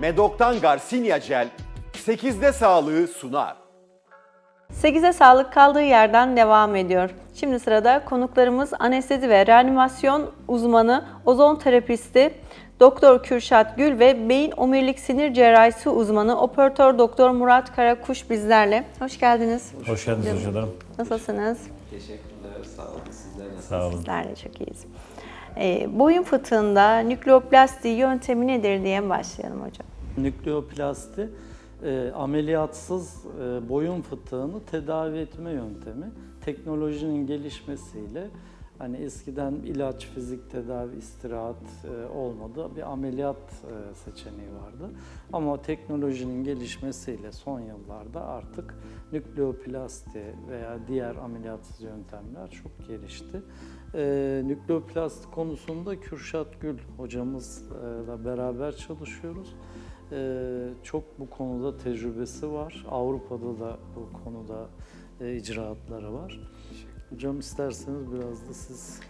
Medok'tan Garcinia Gel 8'de sağlığı sunar. 8'e sağlık kaldığı yerden devam ediyor. Şimdi sırada konuklarımız anestezi ve reanimasyon uzmanı, ozon terapisti Doktor Kürşat Gül ve beyin omurilik sinir cerrahisi uzmanı operatör Doktor Murat Karakuş bizlerle. Hoş geldiniz. Hoş geldiniz hocalarım. Nasılsınız? Teşekkürler, sağ olun. Sizler nasılsınız? Sağ olun. Bizler de çok iyiyiz. Ee, boyun fıtığında nükleoplasti yöntemi nedir diye başlayalım hocam. Nükleoplasti e, ameliyatsız e, boyun fıtığını tedavi etme yöntemi. Teknolojinin gelişmesiyle hani eskiden ilaç, fizik tedavi, istirahat e, olmadı. Bir ameliyat e, seçeneği vardı. Ama teknolojinin gelişmesiyle son yıllarda artık nükleoplasti veya diğer ameliyatsız yöntemler çok gelişti. E, nükleoplasti konusunda Kürşat Gül hocamızla beraber çalışıyoruz. Ee, çok bu konuda tecrübesi var. Avrupa'da da bu konuda e, icraatları var. Hocam isterseniz biraz da siz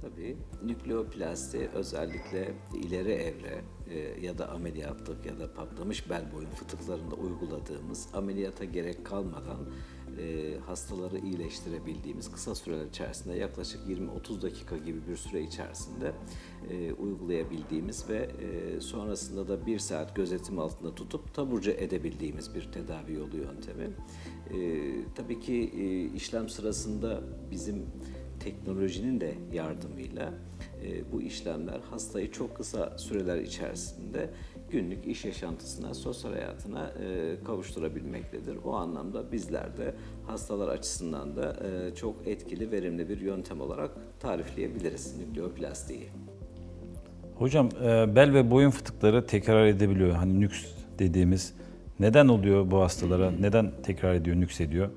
Tabii nükleoplasti özellikle ileri evre e, ya da ameliyatlık ya da patlamış bel boyun fıtıklarında uyguladığımız ameliyata gerek kalmadan e, hastaları iyileştirebildiğimiz kısa süreler içerisinde yaklaşık 20-30 dakika gibi bir süre içerisinde e, uygulayabildiğimiz ve e, sonrasında da bir saat gözetim altında tutup taburcu edebildiğimiz bir tedavi yolu yöntemi. E, tabii ki e, işlem sırasında bizim teknolojinin de yardımıyla e, bu işlemler hastayı çok kısa süreler içerisinde günlük iş yaşantısına, sosyal hayatına e, kavuşturabilmektedir. O anlamda bizler de hastalar açısından da e, çok etkili, verimli bir yöntem olarak tarifleyebiliriz nükleoplastiği. Hocam e, bel ve boyun fıtıkları tekrar edebiliyor. Hani nüks dediğimiz. Neden oluyor bu hastalara? Neden tekrar ediyor, nüks ediyor?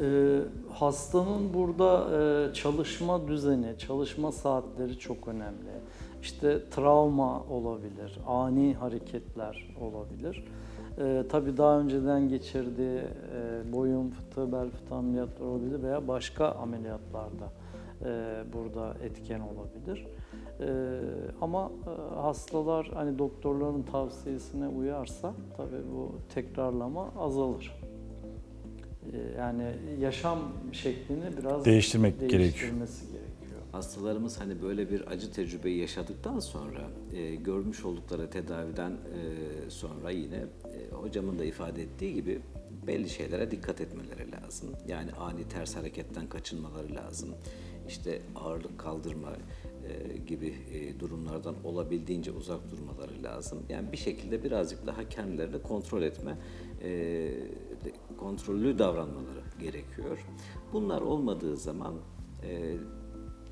Ee, hastanın burada e, çalışma düzeni, çalışma saatleri çok önemli. İşte travma olabilir, ani hareketler olabilir. Ee, tabii daha önceden geçirdiği e, boyun fıtığı, bel fıtığı ameliyatları olabilir veya başka ameliyatlarda e, burada etken olabilir. E, ama e, hastalar hani doktorların tavsiyesine uyarsa tabii bu tekrarlama azalır. Ee, Yani yaşam şeklini biraz Değiştirmek gerekiyor. değiştirmesi gerekiyor. Hastalarımız hani böyle bir acı tecrübeyi yaşadıktan sonra e, görmüş oldukları tedaviden e, sonra yine e, hocamın da ifade ettiği gibi belli şeylere dikkat etmeleri lazım. Yani ani ters hareketten kaçınmaları lazım. İşte ağırlık kaldırma gibi e, durumlardan olabildiğince uzak durmaları lazım. Yani bir şekilde birazcık daha kendilerini kontrol etme, e, kontrollü davranmaları gerekiyor. Bunlar olmadığı zaman e,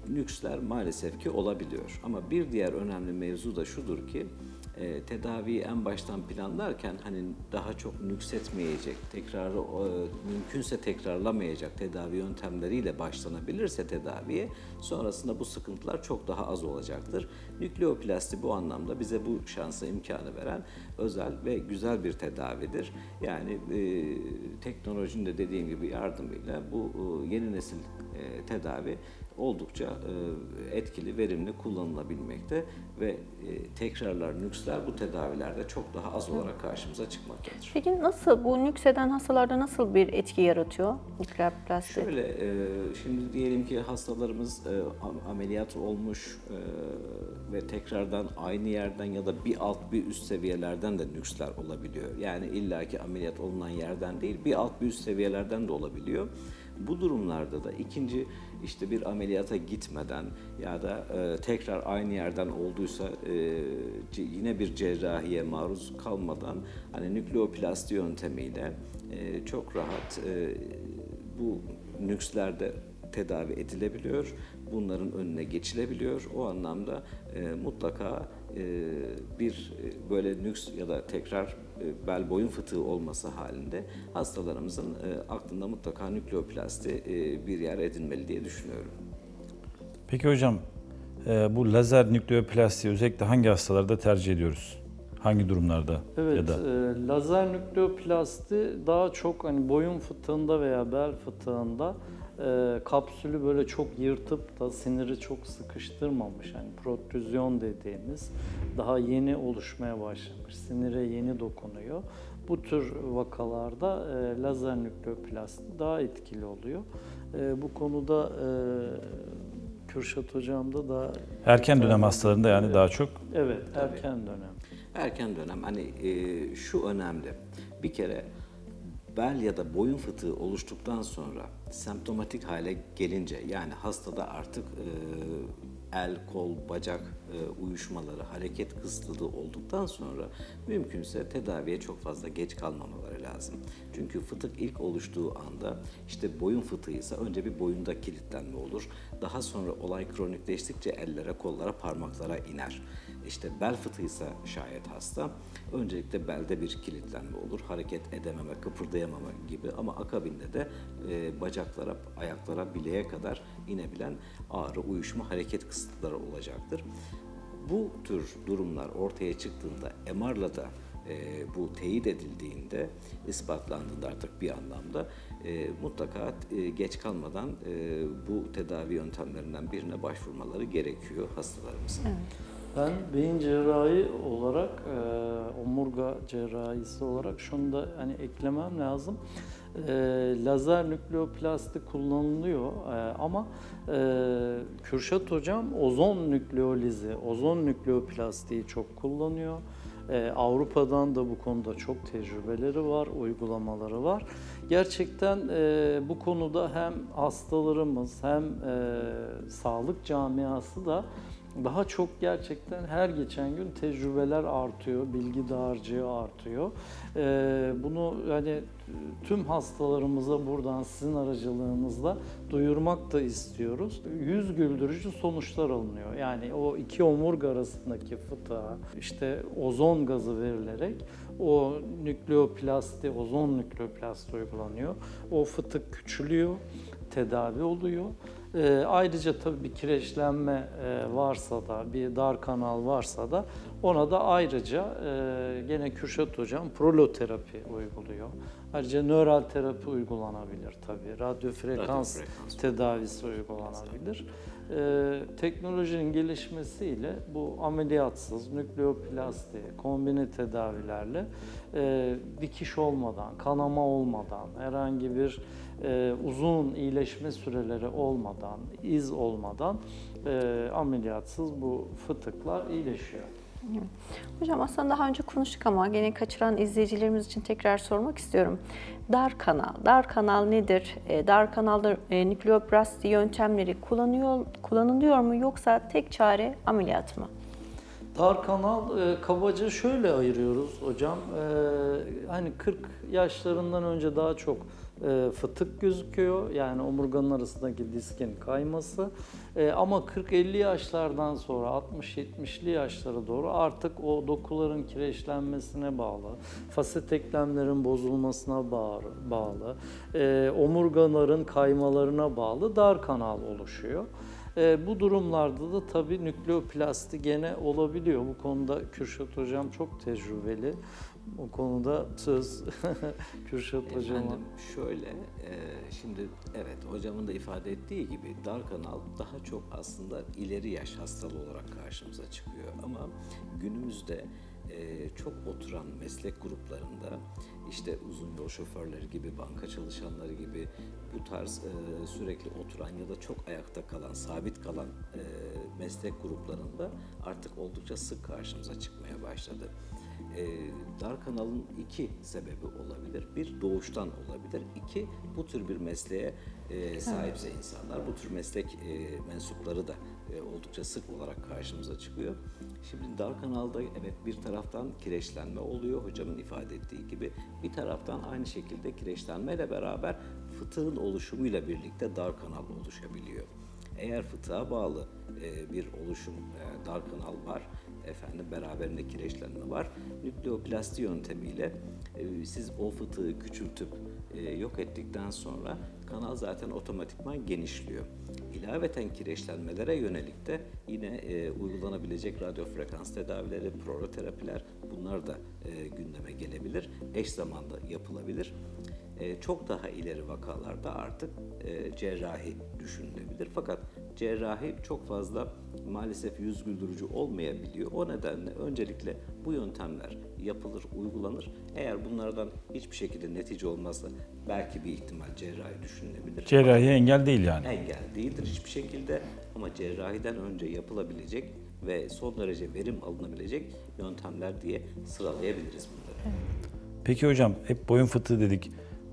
nüksler maalesef ki olabiliyor. Ama bir diğer önemli mevzu da şudur ki e, tedaviyi en baştan planlarken hani daha çok nüksetmeyecek, tekrarı e, mümkünse tekrarlamayacak tedavi yöntemleriyle başlanabilirse tedaviye sonrasında bu sıkıntılar çok daha az olacaktır. Nükleoplasti bu anlamda bize bu şansı imkanı veren özel ve güzel bir tedavidir. Yani e, teknolojinin de dediğim gibi yardımıyla bu e, yeni nesil e, tedavi oldukça e, etkili, verimli kullanılabilmekte ve e, tekrarlar, nüksler bu tedavilerde çok daha az olarak karşımıza çıkmaktadır. Peki nasıl bu nükseden hastalarda nasıl bir etki yaratıyor nükleoplasti? Şöyle, e, şimdi diyelim ki hastalarımız am- ameliyat olmuş ve tekrardan aynı yerden ya da bir alt bir üst seviyelerden de nüksler olabiliyor. Yani illaki ameliyat olunan yerden değil, bir alt bir üst seviyelerden de olabiliyor. Bu durumlarda da ikinci işte bir ameliyata gitmeden ya da e, tekrar aynı yerden olduysa e, yine bir cerrahiye maruz kalmadan hani nükleoplasti yöntemiyle e, çok rahat e, bu nükslerde tedavi edilebiliyor. Bunların önüne geçilebiliyor. O anlamda e, mutlaka e, bir e, böyle nüks ya da tekrar bel boyun fıtığı olması halinde hastalarımızın e, aklında mutlaka nükleoplasti e, bir yer edinmeli diye düşünüyorum. Peki hocam e, bu lazer nükleoplasti özellikle hangi hastalarda tercih ediyoruz? Hangi durumlarda Evet, ya da e, lazer nükleoplasti daha çok hani boyun fıtığında veya bel fıtığında e, kapsülü böyle çok yırtıp da siniri çok sıkıştırmamış. Hani protrüzyon dediğimiz daha yeni oluşmaya başlamış, sinire yeni dokunuyor. Bu tür vakalarda e, lazer nükleoplasti daha etkili oluyor. E, bu konuda e, Kürşat Hocam da daha erken dönem hastalarında yani daha çok evet erken dönem. Erken dönem hani e, şu önemli. Bir kere bel ya da boyun fıtığı oluştuktan sonra semptomatik hale gelince yani hastada artık e, el, kol, bacak e, uyuşmaları, hareket kısıtlılığı olduktan sonra mümkünse tedaviye çok fazla geç kalmamaları lazım. Çünkü fıtık ilk oluştuğu anda işte boyun fıtığıysa önce bir boyunda kilitlenme olur. Daha sonra olay kronikleştikçe ellere, kollara, parmaklara iner. İşte bel fıtığıysa şayet hasta, öncelikle belde bir kilitlenme olur. Hareket edememe, kıpırdayamama gibi ama akabinde de e, bacaklara, ayaklara, bileğe kadar inebilen ağrı, uyuşma, hareket kısıtları olacaktır. Bu tür durumlar ortaya çıktığında MR'la da e, bu teyit edildiğinde, ispatlandığında artık bir anlamda e, mutlaka e, geç kalmadan e, bu tedavi yöntemlerinden birine başvurmaları gerekiyor hastalarımızın. Ben beyin cerrahi olarak, e, omurga cerrahisi olarak şunu da hani eklemem lazım. E, lazer nükleoplasti kullanılıyor e, ama e, Kürşat Hocam ozon nükleolizi, ozon nükleoplastiği çok kullanıyor. E, Avrupa'dan da bu konuda çok tecrübeleri var, uygulamaları var. Gerçekten e, bu konuda hem hastalarımız hem e, sağlık camiası da daha çok gerçekten her geçen gün tecrübeler artıyor, bilgi dağarcığı artıyor. Ee, bunu hani tüm hastalarımıza buradan sizin aracılığınızla duyurmak da istiyoruz. Yüz güldürücü sonuçlar alınıyor. Yani o iki omurga arasındaki fıtığa işte ozon gazı verilerek o nükleoplasti, ozon nükleoplasti uygulanıyor. O fıtık küçülüyor, tedavi oluyor. Ee, ayrıca tabii bir kireçlenme e, varsa da, bir dar kanal varsa da ona da ayrıca e, gene Kürşat Hocam proloterapi uyguluyor. Ayrıca nöral terapi uygulanabilir tabii. Radyo frekans frekans. tedavisi uygulanabilir. Ee, teknolojinin gelişmesiyle bu ameliyatsız, nükleoplasti, kombine tedavilerle e, dikiş olmadan, kanama olmadan, herhangi bir e, uzun iyileşme süreleri olmadan, iz olmadan e, ameliyatsız bu fıtıklar iyileşiyor. Hocam aslında daha önce konuştuk ama gene kaçıran izleyicilerimiz için tekrar sormak istiyorum. Dar kanal, dar kanal nedir? E, Dar kanalda e, nükleoplasti yöntemleri kullanıyor, kullanılıyor mu yoksa tek çare ameliyat mı? Dar kanal e, kabaca şöyle ayırıyoruz hocam. E, hani 40 yaşlarından önce daha çok e, fıtık gözüküyor. Yani omurganın arasındaki diskin kayması. E, ama 40-50 yaşlardan sonra 60-70'li yaşlara doğru artık o dokuların kireçlenmesine bağlı, faset eklemlerin bozulmasına bağlı, e, omurgaların kaymalarına bağlı dar kanal oluşuyor. E, bu durumlarda da tabii nükleoplasti gene olabiliyor. Bu konuda Kürşat Hocam çok tecrübeli. O konuda söz Kürşat Hocam'a. Efendim şöyle, e, şimdi evet hocamın da ifade ettiği gibi dar kanal daha çok aslında ileri yaş hastalığı olarak karşımıza çıkıyor. Ama günümüzde e, çok oturan meslek gruplarında işte uzun yol şoförleri gibi, banka çalışanları gibi bu tarz e, sürekli oturan ya da çok ayakta kalan, sabit kalan e, meslek gruplarında artık oldukça sık karşımıza çıkmaya başladı. E, dar kanalın iki sebebi olabilir. Bir doğuştan olabilir. İki bu tür bir mesleğe e, sahipse insanlar. Bu tür meslek e, mensupları da e, oldukça sık olarak karşımıza çıkıyor. Şimdi dar kanalda evet bir taraftan kireçlenme oluyor hocamın ifade ettiği gibi. Bir taraftan aynı şekilde kireçlenmeyle beraber fıtığın oluşumuyla birlikte dar kanal oluşabiliyor. Eğer fıtığa bağlı e, bir oluşum, e, dar kanal var, efendim beraberinde kireçlenme var. Nükleoplasti yöntemiyle e, siz o fıtığı küçültüp e, yok ettikten sonra kanal zaten otomatikman genişliyor. İlaveten kireçlenmelere yönelik de yine e, uygulanabilecek radyo frekans tedavileri, proloterapiler bunlar da gündeme gelebilir. Eş zamanlı yapılabilir. Çok daha ileri vakalarda artık cerrahi düşünülebilir. Fakat cerrahi çok fazla maalesef yüz güldürücü olmayabiliyor. O nedenle öncelikle bu yöntemler yapılır, uygulanır. Eğer bunlardan hiçbir şekilde netice olmazsa belki bir ihtimal cerrahi düşünülebilir. Cerrahi engel değil yani. Engel değildir hiçbir şekilde ama cerrahiden önce yapılabilecek ve son derece verim alınabilecek yöntemler diye sıralayabiliriz bunları. Peki hocam hep boyun fıtığı dedik.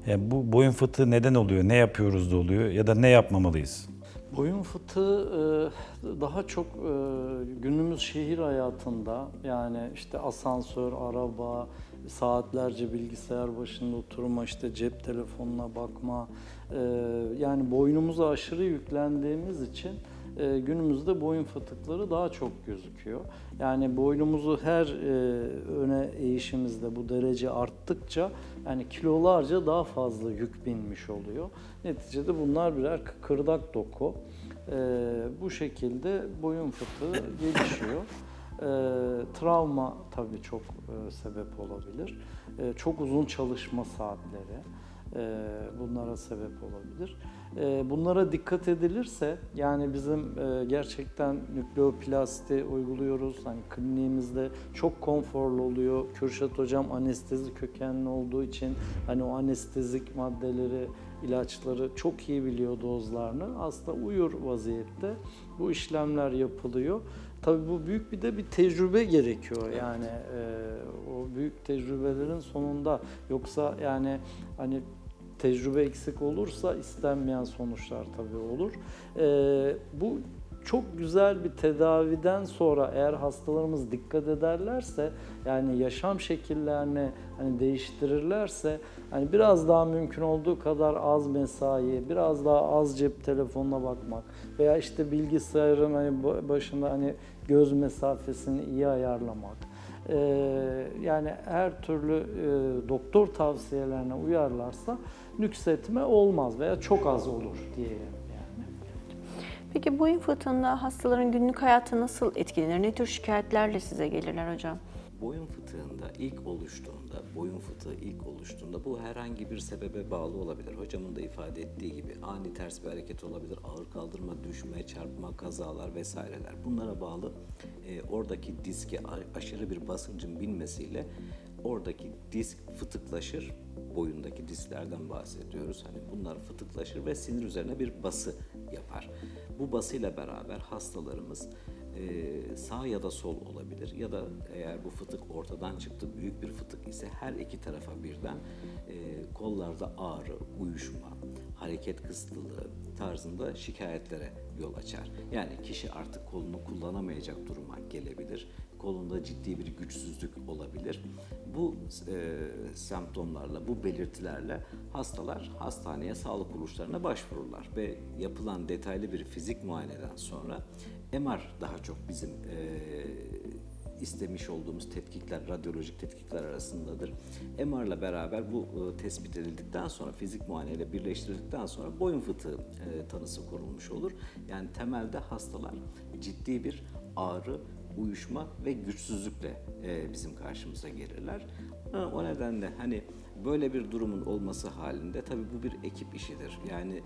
Yani bu boyun fıtığı neden oluyor? Ne yapıyoruz da oluyor? Ya da ne yapmamalıyız? Boyun fıtığı e, daha çok e, günümüz şehir hayatında yani işte asansör, araba, saatlerce bilgisayar başında oturma, işte cep telefonuna bakma e, yani boynumuza aşırı yüklendiğimiz için e, günümüzde boyun fıtıkları daha çok gözüküyor. Yani boynumuzu her e, öne eğişimizde bu derece arttıkça yani kilolarca daha fazla yük binmiş oluyor. Neticede bunlar birer kıkırdak doku. E, bu şekilde boyun fıtığı gelişiyor. E, travma tabii çok e, sebep olabilir. E, çok uzun çalışma saatleri bunlara sebep olabilir. E, bunlara dikkat edilirse yani bizim e, gerçekten nükleoplasti uyguluyoruz. Hani kliniğimizde çok konforlu oluyor. Kürşat hocam anestezi kökenli olduğu için hani o anestezik maddeleri, ilaçları çok iyi biliyor dozlarını. Hasta uyur vaziyette bu işlemler yapılıyor. Tabii bu büyük bir de bir tecrübe gerekiyor yani e, o büyük tecrübelerin sonunda yoksa yani hani tecrübe eksik olursa istenmeyen sonuçlar tabii olur. E, bu çok güzel bir tedaviden sonra eğer hastalarımız dikkat ederlerse yani yaşam şekillerini hani değiştirirlerse hani biraz daha mümkün olduğu kadar az mesai, biraz daha az cep telefonuna bakmak veya işte bilgisayarın hani ba- başında hani göz mesafesini iyi ayarlamak. Ee, yani her türlü e, doktor tavsiyelerine uyarlarsa nüksetme olmaz veya çok az olur diyelim yani. Peki boyun fıtığında hastaların günlük hayatı nasıl etkilenir? Ne tür şikayetlerle size gelirler hocam? Boyun fıtığında ilk oluştuğunda, boyun fıtığı ilk oluştuğunda bu herhangi bir sebebe bağlı olabilir. Hocamın da ifade ettiği gibi ani ters bir hareket olabilir, ağır kaldırma, düşme, çarpma, kazalar vesaireler. Bunlara bağlı e, oradaki diske aşırı bir basıncın binmesiyle oradaki disk fıtıklaşır. Boyundaki disklerden bahsediyoruz. Hani bunlar fıtıklaşır ve sinir üzerine bir bası yapar. Bu basıyla beraber hastalarımız e, sağ ya da sol olabilir ya da eğer bu fıtık ortadan çıktı büyük bir fıtık ise her iki tarafa birden e, kollarda ağrı, uyuşma, hareket kısıtlılığı tarzında şikayetlere yol açar. Yani kişi artık kolunu kullanamayacak duruma gelebilir. Kolunda ciddi bir güçsüzlük olabilir. Bu e, semptomlarla, bu belirtilerle hastalar hastaneye, sağlık kuruluşlarına başvururlar ve yapılan detaylı bir fizik muayeneden sonra MR daha çok bizim e, istemiş olduğumuz tetkikler, radyolojik tetkikler arasındadır. MR ile beraber bu e, tespit edildikten sonra, fizik muayeneyle birleştirildikten sonra boyun fıtığı e, tanısı konulmuş olur. Yani temelde hastalar ciddi bir ağrı, uyuşma ve güçsüzlükle e, bizim karşımıza gelirler. O nedenle hani böyle bir durumun olması halinde tabii bu bir ekip işidir. Yani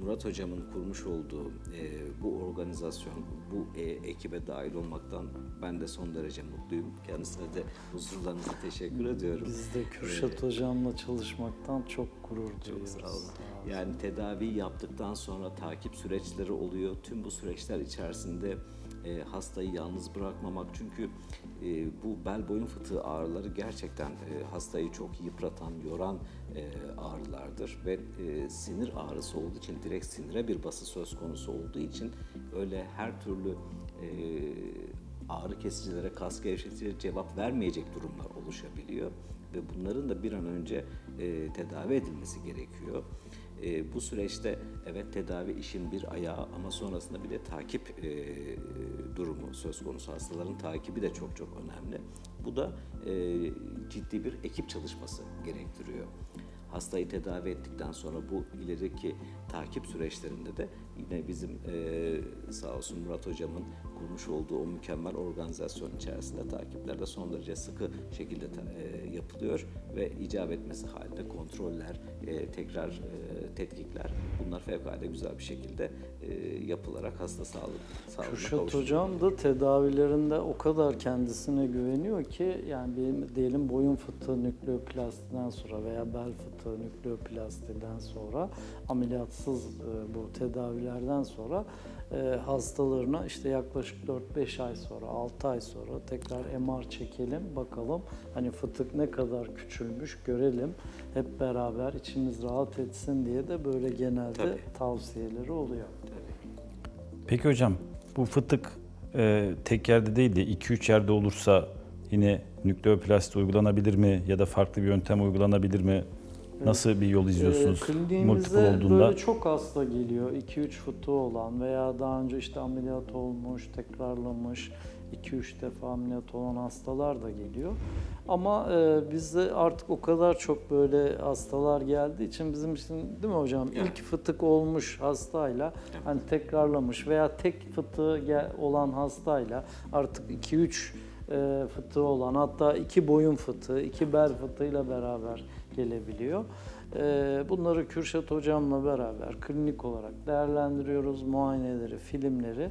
Murat hocamın kurmuş olduğu e, bu organizasyon, bu e, ekibe dahil olmaktan ben de son derece mutluyum. Kendisine de huzurlarınızı teşekkür ediyorum. Biz de Kürşat hocamla çalışmaktan çok gurur Çok duyuyoruz. sağ olun. Yani tedavi yaptıktan sonra takip süreçleri oluyor. Tüm bu süreçler içerisinde e, hastayı yalnız bırakmamak. Çünkü e, bu bel boyun fıtığı ağrıları gerçekten e, hastayı çok yıpratan, yoran e, ağrılardır. Ve e, sinir ağrısı olduğu için direkt sinire bir bası söz konusu olduğu için öyle her türlü e, ağrı kesicilere, kas gevşeticilere cevap vermeyecek durumlar oluşabiliyor. Ve bunların da bir an önce e, tedavi edilmesi gerekiyor. E, bu süreçte evet tedavi işin bir ayağı ama sonrasında bir de takip e, durumu söz konusu. Hastaların takibi de çok çok önemli. Bu da e, ciddi bir ekip çalışması gerektiriyor. Hastayı tedavi ettikten sonra bu ileriki takip süreçlerinde de yine bizim e, sağ olsun Murat hocamın kurmuş olduğu o mükemmel organizasyon içerisinde takipler de son derece sıkı şekilde ta- e, yapılıyor ve icap etmesi halinde kontroller, e, tekrar e, tetkikler bunlar fevkalade güzel bir şekilde e, yapılarak hasta sağlığı sağlığına Kürşat kavuşturuyor. Hocam da tedavilerinde o kadar kendisine güveniyor ki yani benim diyelim boyun fıtığı nükleoplastiden sonra veya bel fıtığı nükleoplastiden sonra ameliyatsız e, bu tedavilerden sonra e, hastalarına işte yaklaşık 4-5 ay sonra 6 ay sonra tekrar MR çekelim bakalım hani fıtık ne kadar küçülmüş görelim hep beraber içimiz rahat etsin diye de böyle genelde Tabii. tavsiyeleri oluyor. Peki hocam bu fıtık e, tek yerde değil de 2-3 yerde olursa yine nükleoplasti uygulanabilir mi ya da farklı bir yöntem uygulanabilir mi? Nasıl bir yol izliyorsunuz? Ee, Multiple kliniğimize olduğunda. böyle çok hasta geliyor. 2-3 fıtığı olan veya daha önce işte ameliyat olmuş, tekrarlamış, 2-3 defa ameliyat olan hastalar da geliyor. Ama e, bizde artık o kadar çok böyle hastalar geldiği için bizim için değil mi hocam? Evet. İlk fıtık olmuş hastayla hani tekrarlamış veya tek fıtığı olan hastayla artık 2-3 e, fıtığı olan hatta iki boyun fıtığı, iki bel fıtığıyla beraber gelebiliyor. E, bunları Kürşat hocamla beraber klinik olarak değerlendiriyoruz, muayeneleri, filmleri.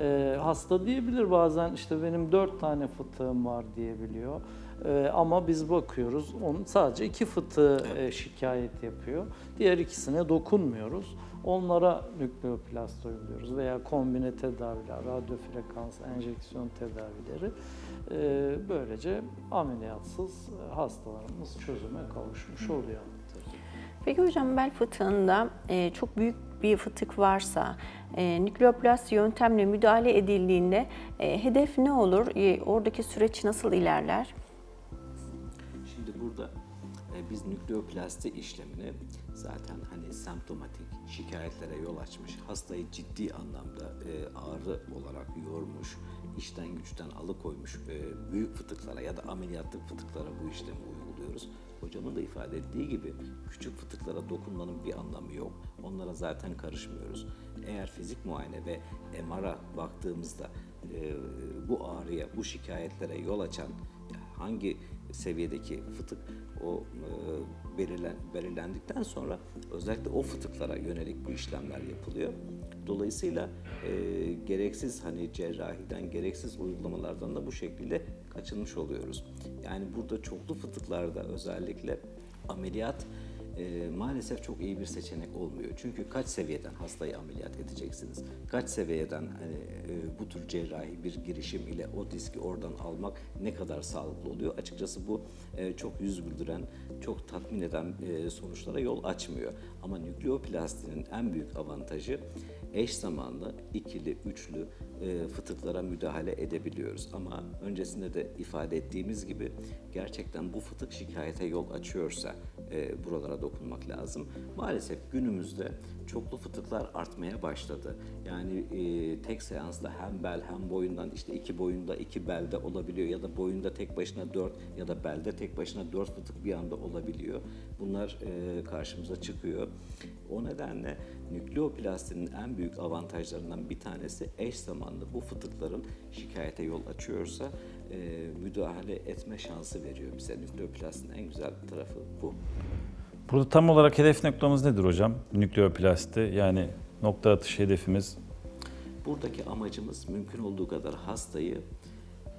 E, hasta diyebilir bazen işte benim dört tane fıtığım var diyebiliyor. E, ama biz bakıyoruz onun sadece iki fıtığı e, şikayet yapıyor. Diğer ikisine dokunmuyoruz. Onlara nükleoplast uyguluyoruz veya kombine tedaviler, radyo frekans, enjeksiyon tedavileri. Ee, böylece ameliyatsız e, hastalarımız çözüme kavuşmuş oluyor. Peki hocam bel fıtığında e, çok büyük bir fıtık varsa e, nükleoplasti yöntemle müdahale edildiğinde e, hedef ne olur? E, oradaki süreç nasıl ilerler? Burada e, biz nükleoplasti işlemini zaten hani semptomatik şikayetlere yol açmış, hastayı ciddi anlamda e, ağrı olarak yormuş, işten güçten alıkoymuş e, büyük fıtıklara ya da ameliyatlık fıtıklara bu işlemi uyguluyoruz. Hocamın da ifade ettiği gibi küçük fıtıklara dokunmanın bir anlamı yok. Onlara zaten karışmıyoruz. Eğer fizik muayene ve MR'a baktığımızda e, bu ağrıya, bu şikayetlere yol açan hangi seviyedeki fıtık o e, belirlen, belirlendikten sonra özellikle o fıtıklara yönelik bu işlemler yapılıyor. Dolayısıyla e, gereksiz hani cerrahiden, gereksiz uygulamalardan da bu şekilde kaçınmış oluyoruz. Yani burada çoklu fıtıklarda özellikle ameliyat e, maalesef çok iyi bir seçenek olmuyor. Çünkü kaç seviyeden hastayı ameliyat edeceksiniz? Kaç seviyeden hani, e, bu tür cerrahi bir girişim ile o diski oradan almak ne kadar sağlıklı oluyor? Açıkçası bu e, çok yüz güldüren, çok tatmin eden e, sonuçlara yol açmıyor. Ama nükleoplastinin en büyük avantajı eş zamanlı ikili, üçlü e, fıtıklara müdahale edebiliyoruz. Ama öncesinde de ifade ettiğimiz gibi gerçekten bu fıtık şikayete yol açıyorsa e, buralara dokunmak lazım. Maalesef günümüzde çoklu fıtıklar artmaya başladı. Yani e, tek seansta hem bel hem boyundan işte iki boyunda iki belde olabiliyor ya da boyunda tek başına dört ya da belde tek başına dört fıtık bir anda olabiliyor. Bunlar e, karşımıza çıkıyor. O nedenle nükleoplastinin en büyük avantajlarından bir tanesi eş zamanlı bu fıtıkların şikayete yol açıyorsa e, müdahale etme şansı veriyor bize. Nükleoplastinin en güzel tarafı bu. Burada tam olarak hedef noktamız nedir hocam? Nükleoplasti yani nokta atış hedefimiz Buradaki amacımız mümkün olduğu kadar hastayı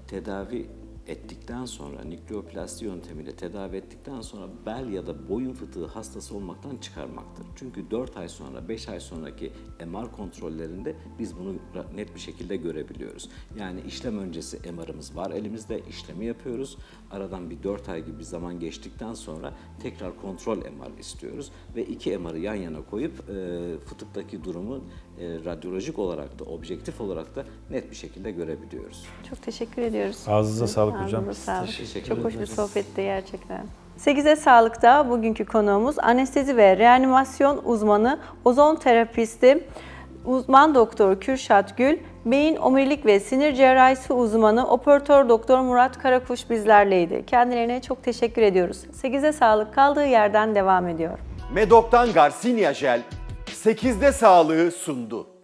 tedavi ettikten sonra, nükleoplasti yöntemiyle tedavi ettikten sonra bel ya da boyun fıtığı hastası olmaktan çıkarmaktır. Çünkü 4 ay sonra, 5 ay sonraki MR kontrollerinde biz bunu net bir şekilde görebiliyoruz. Yani işlem öncesi MR'ımız var elimizde, işlemi yapıyoruz. Aradan bir 4 ay gibi bir zaman geçtikten sonra tekrar kontrol MR istiyoruz ve iki MR'ı yan yana koyup e, fıtıktaki durumu e, radyolojik olarak da, objektif olarak da net bir şekilde görebiliyoruz. Çok teşekkür ediyoruz. Ağzınıza sağlık hocam. sağlık. Teşekkür Çok hoş bir sohbetti gerçekten. 8'e Sağlık'ta bugünkü konuğumuz anestezi ve reanimasyon uzmanı, ozon terapisti, uzman doktor Kürşat Gül, beyin omurilik ve sinir cerrahisi uzmanı operatör doktor Murat Karakuş bizlerleydi. Kendilerine çok teşekkür ediyoruz. 8'e Sağlık kaldığı yerden devam ediyor. Medok'tan Garcinia Jel 8'de sağlığı sundu.